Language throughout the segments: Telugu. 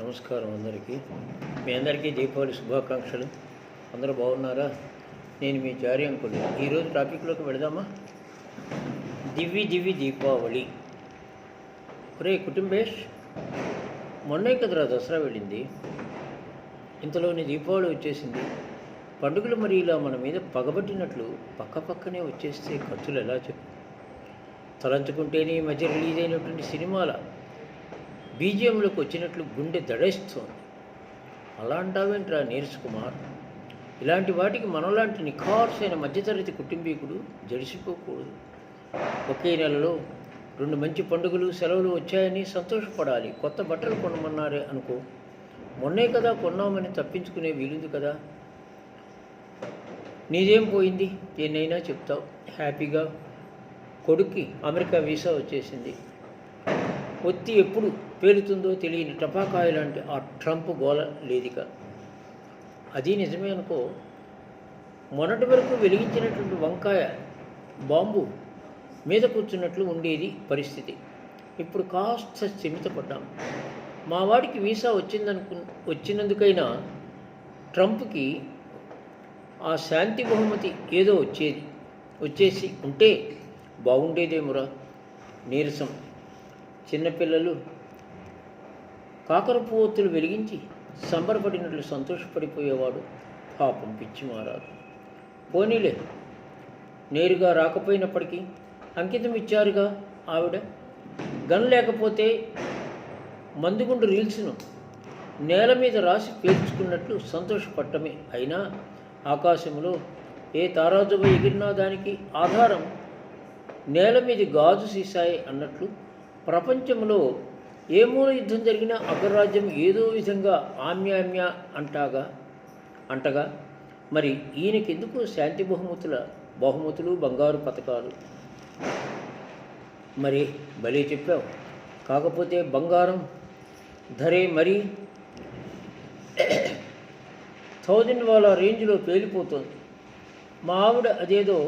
నమస్కారం అందరికీ. మీ అందరికీ దీపావళి శుభాకాంక్షలు. అందరూ బాగున్నారా? నేను మీ జారీ అంకుడు ఈరోజు టాపిక్లోకి వెళదామా? దివ్వి దివ్వి దీపావళి. ఒరే కుటుంబేష్ మొన్నే కదరా దసరా వెళ్ళింది. ఇంతలోని దీపావళి వచ్చేసింది. పండుగలు మరి ఇలా మన మీద పగబట్టినట్లు పక్క పక్కనే వచ్చేస్తే ఖర్చులు ఎలా చెప్పు? తలంచుకుంటేనే ఈ మధ్య రిలీజ్ అయినటువంటి సినిమాల బీజిఎంలోకి వచ్చినట్లు గుండె దడేస్తోంది. అలా అంటావేంట్రా నీరజ్ కుమార్? ఇలాంటి వాటికి మనలాంటి నిఖార్సైన మధ్యతరగతి కుటుంబీకుడు జడిసిపోకూడదు. ఒకే నెలలో రెండు మంచి పండుగలు సెలవులు వచ్చాయని సంతోషపడాలి. కొత్త బట్టలు కొనమన్నారే అనుకో. మొన్నే కదా కొన్నామని తప్పించుకునే వీలుంది కదా. నీదేం పోయింది? ఎన్నైనా చెప్తావు. హ్యాపీగా కొడుక్కి అమెరికా వీసా వచ్చేసింది. ఒత్తి ఎప్పుడు పేలుతుందో తెలియని టపాకాయ లాంటి ఆ ట్రంప్ గోల లేదిక. అది నిజమే అనుకో. మొన్నటి వరకు వెలిగించినటువంటి వంకాయ బాంబు మీద కూర్చున్నట్లు ఉండేది పరిస్థితి. ఇప్పుడు కాస్త స్థిమితపడ్డాం. మా వాడికి వీసా వచ్చిందనుకు వచ్చినందుకైనా ట్రంప్కి ఆ శాంతి బహుమతి ఏదో వచ్చేది వచ్చేసి ఉంటే బాగుండేదేమురా? నీరసం. చిన్నపిల్లలు కాకర పువ్వొత్తులు వెలిగించి సంబరపడినట్లు సంతోషపడిపోయేవాడు పాపం పిచ్చి మారారు పోనీలే నేరుగా రాకపోయినప్పటికీ అంకితం ఇచ్చారుగా ఆవిడ. గన్ లేకపోతే మందుగుండు రీల్స్ను నేల మీద రాసి పేర్చుకున్నట్లు సంతోషపడటమే అయినా ఆకాశంలో ఏ తారాజువ ఎగిరినా దానికి ఆధారం నేల మీద గాజు సీసాయి అన్నట్లు ప్రపంచంలో ఏ మూల యుద్ధం జరిగినా అగ్రరాజ్యం ఏదో విధంగా ఆమ్యామ్య అంటాగా అంటగా మరి ఈయనకెందుకు శాంతి బహుమతుల బహుమతులు బంగారు పథకాలు మరి భలే చెప్పావు. కాకపోతే బంగారం ధరే మరి థౌజండ్ వాళ్ళ రేంజ్లో పేలిపోతుంది. మా ఆవిడ అదేదో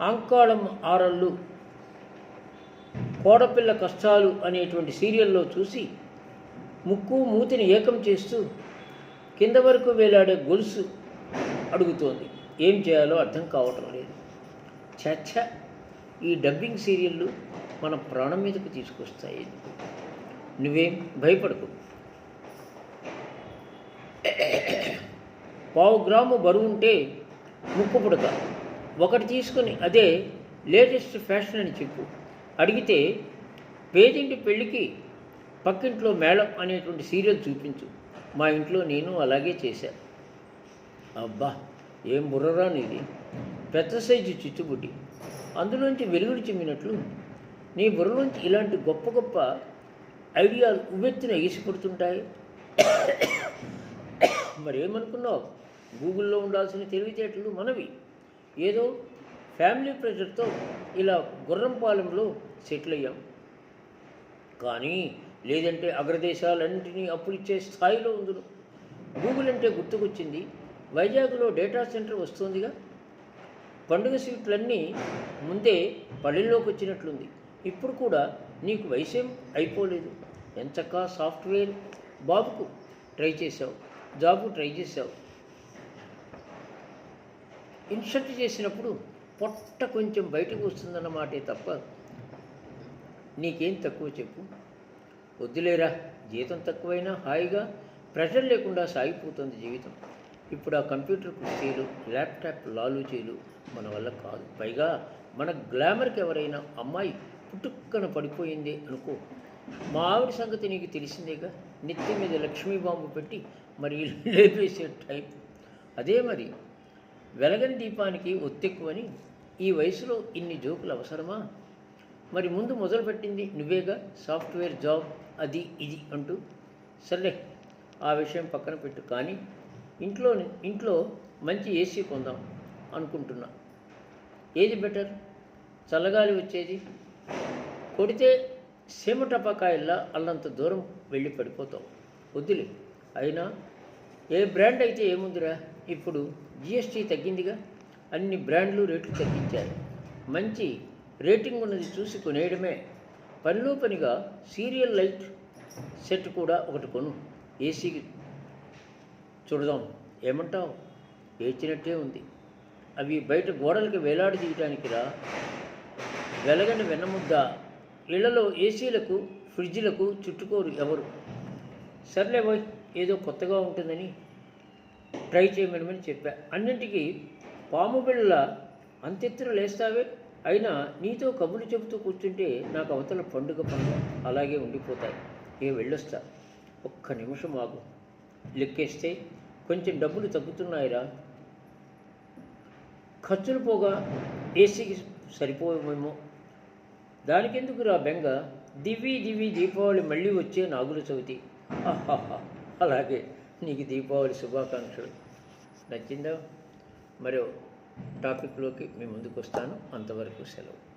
ఆంకాళం ఆరళ్ళు కోడపిల్ల కష్టాలు అనేటువంటి సీరియల్లో చూసి ముక్కు మూతిని ఏకం చేస్తూ కింద వరకు వేలాడే గొలుసు అడుగుతోంది. ఏం చేయాలో అర్థం కావటం లేదు. చచ్చ ఈ డబ్బింగ్ సీరియళ్ళు మన ప్రాణం మీదకు తీసుకొస్తాయి. నువ్వేం భయపడకు. పావు గ్రాము బరువు ఉంటే ముక్కు పుడక ఒకటి తీసుకొని అదే లేటెస్ట్ ఫ్యాషన్ అని చెప్పు. అడిగితే పేదింటి పెళ్ళికి పక్కింట్లో మేళం అనేటువంటి సీరియల్ చూపించు. మా ఇంట్లో నేను అలాగే చేశాను అబ్బా ఏం బుర్రరా నీది? పెద్ద సైజు చిచ్చుబుడ్డి. అందులోంచి వెలుగుడు చిమ్మినట్లు నీ బుర్రలోంచి ఇలాంటి గొప్ప గొప్ప ఐడియాలు ఉవ్వెత్తున ఎగిసిపడుతుంటాయి మరేమనుకున్నావు? గూగుల్లో ఉండాల్సిన తెలివితేటలు మనవి. ఏదో ఫ్యామిలీ ప్రెషర్తో ఇలా గుర్రంపాలెంలో సెటిల్ అయ్యాం. కానీ లేదంటే అగ్రదేశాలన్నింటినీ అప్పులిచ్చే స్థాయిలో ఉందును. గూగుల్ అంటే గుర్తుకొచ్చింది. వైజాగ్లో డేటా సెంటర్ వస్తుందిగా. పండుగ సీట్లన్నీ ముందే పల్లెల్లోకి వచ్చినట్లుంది ఇప్పుడు కూడా నీకు వయసేం అయిపోలేదు. ఎంచక్కా సాఫ్ట్వేర్? బాబుకు ట్రై చేసావు జాబు ట్రై చేసావు ఇన్సర్ట్ చేసినప్పుడు పొట్ట కొంచెం బయటకు వస్తుందన్నమాటే తప్ప. నీకేం తక్కువ చెప్పు. వద్దులేరా జీతం తక్కువైనా హాయిగా ప్రెషర్ లేకుండా సాగిపోతుంది జీవితం. ఇప్పుడు ఆ కంప్యూటర్ కుర్చీలు ల్యాప్టాప్ లాలూచీలు మన వల్ల కాదు. పైగా మన గ్లామర్కి ఎవరైనా అమ్మాయి పుట్టుక్కన పడిపోయింది అనుకో. మా ఆవిడ సంగతి నీకు తెలిసిందేగా? నెత్తి మీద లక్ష్మీ బాంబు పెట్టి మరి లేపేసే టైప్. అదే మరి వెలగని దీపానికి ఒత్తెక్కువని ఈ వయసులో ఇన్ని జోకులు అవసరమా? మరి ముందు మొదలుపెట్టింది నువ్వేగా? సాఫ్ట్వేర్ జాబ్ అది ఇది అంటూ. సర్లే ఆ విషయం పక్కన పెట్టు. కానీ ఇంట్లో ఇంట్లో మంచి ఏసీ కొందాం అనుకుంటున్నా. ఏది బెటర్? చల్లగాలి వచ్చేది? కొడితే సీమ టపాకాయల్లా అల్లంత దూరం వెళ్ళి పడిపోతావు. వద్దులే. అయినా ఏ బ్రాండ్ అయితే ఏముందిరా? ఇప్పుడు జిఎస్టీ తగ్గిందిగా. అన్ని బ్రాండ్లు రేట్లు తగ్గించారు. మంచి రేటింగ్ ఉన్నది చూసి కొనేయడమే. పనిలో పనిగా సీరియల్ లైట్ సెట్ కూడా ఒకటి కొను. ఏసీకి చూడదాం. ఏమంటావు? ఏడ్చినట్టే ఉంది. అవి బయట గోడలకు వేలాడి తీయటానికి రా. వెలగని వెన్నముద్ద. ఇళ్ళలో ఏసీలకు ఫ్రిడ్జ్లకు చుట్టుకోరు ఎవరు. సర్లే పోయ్ ఏదో కొత్తగా ఉంటుందని ట్రై చేయమని చెప్పా. అన్నింటికి పాము బిళ్ళ అంతెత్తున లేస్తావే? అయినా నీతో కబుర్లు చెబుతూ కూర్చుంటే నాకు అవతల పండుగ పనులు అలాగే ఉండిపోతాయి. ఏ వెళ్ళొస్తా. ఒక్క నిమిషం ఆగు. లెక్కేస్తే కొంచెం డబ్బులు తగ్గుతున్నాయిరా. ఖర్చులు పోగా ఏసీకి సరిపోయేమేమో దానికెందుకు రా బెంగ? దివి దివి దీపావళి మళ్ళీ వచ్చే నాగుల చవితి. అలాగే. నీకు దీపావళి శుభాకాంక్షలు. నచ్చిందా? మరో టాపిక్లోకి మీ ముందుకు వస్తాను అంతవరకు సెలవు.